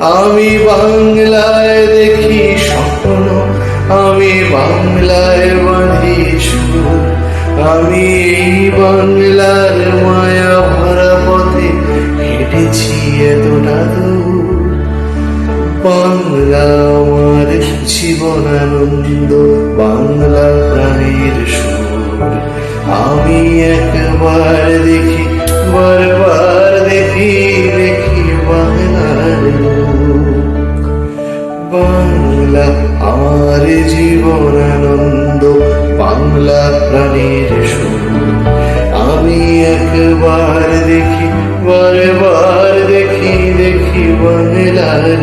আমি বাংলায় দেখি স্বপ্ন, আমি বাংলায় বাঁধি আমি এই বাংলার মায়া ভরা পথে হেঁটেছি এতটা দূর বাংলা আমার জীবন আনন্দ, বাংলা প্রাণীর সুর। আমি একবার আমার জীবন আনন্দ বাংলা প্রাণীর আমি একবার দেখি বারবার দেখি দেখি বাংলার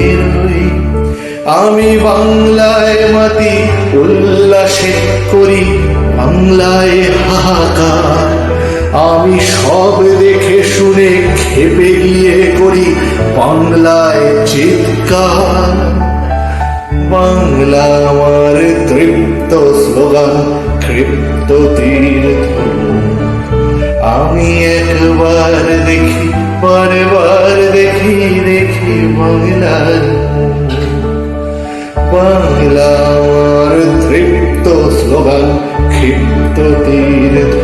আমি বাংলায় মাতি উল্লাসে করি, বাংলায় হাহাকার। আমি সব দেখে শুনে খেপে গিয়ে করি বাংলায় চিৎকার। বাংলা আমার তৃপ্ত স্লোগান ক্ষিপ্ত তীর্থ আমি একবার দেখি, বারবার দেখি দেখি বাংলার বাংলা আমার তৃপ্ত স্লোগান ক্ষিপ্ত তীর্থ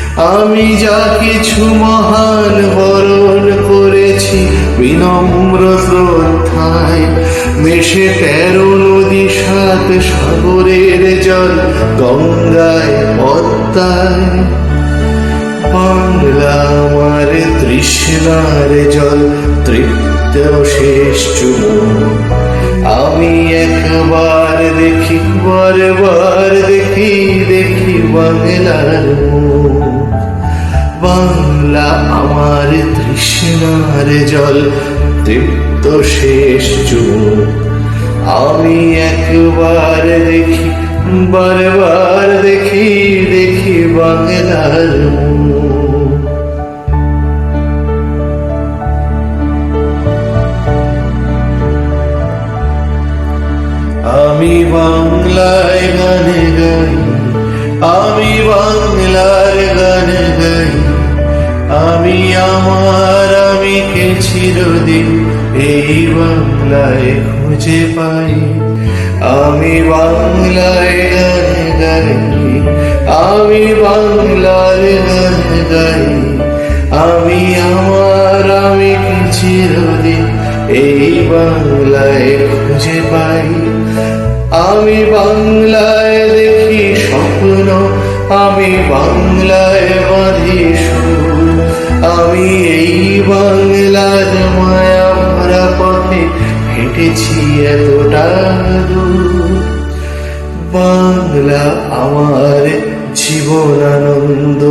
আমি যা কিছু মহান বরণ করেছি, বিনম্র শ্রদ্ধায় মেশে তেরো নদী সাত সাগরের জল গঙ্গায় পদ্মায় বাংলা আমার তৃষ্ণার জল, তৃপ্ত শেষ আমি একবার দেখি, বারবার দেখি দেখি বাংলার মুখ। বাংলা আমার তৃষ্ণার জল, তৃপ্ত শেষ চুমুক আমি একবার দেখি, বারবার দেখি দেখি বাংলার মুখ। আমি কে চিরদিন এই বাংলায় খুঁজে পাই। আমি বাংলায় গানে গাই, আমি বাংলার গানে গাই। আমি আমার, আমি চিরদিন এই বাংলায় খুঁজে পাই? আমি বাংলায় দেখি স্বপ্ন, আমি বাংলায় বাংলা আমার জীবন আনন্দ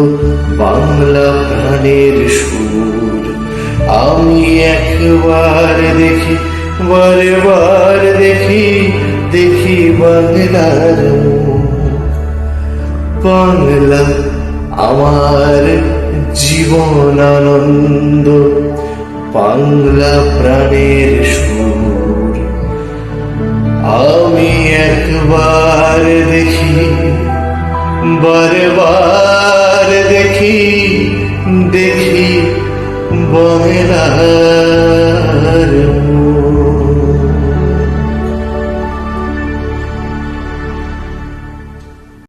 বাংলা প্রাণের সুর। আমি একবার দেখি বারে বার দেখি দেখি বাংলার বাংলা আমার জীবন আনন্দ বাংলা প্রাণের সুর। আমি একবার দেখি বারে বার দেখি দেখি বনের মুখ।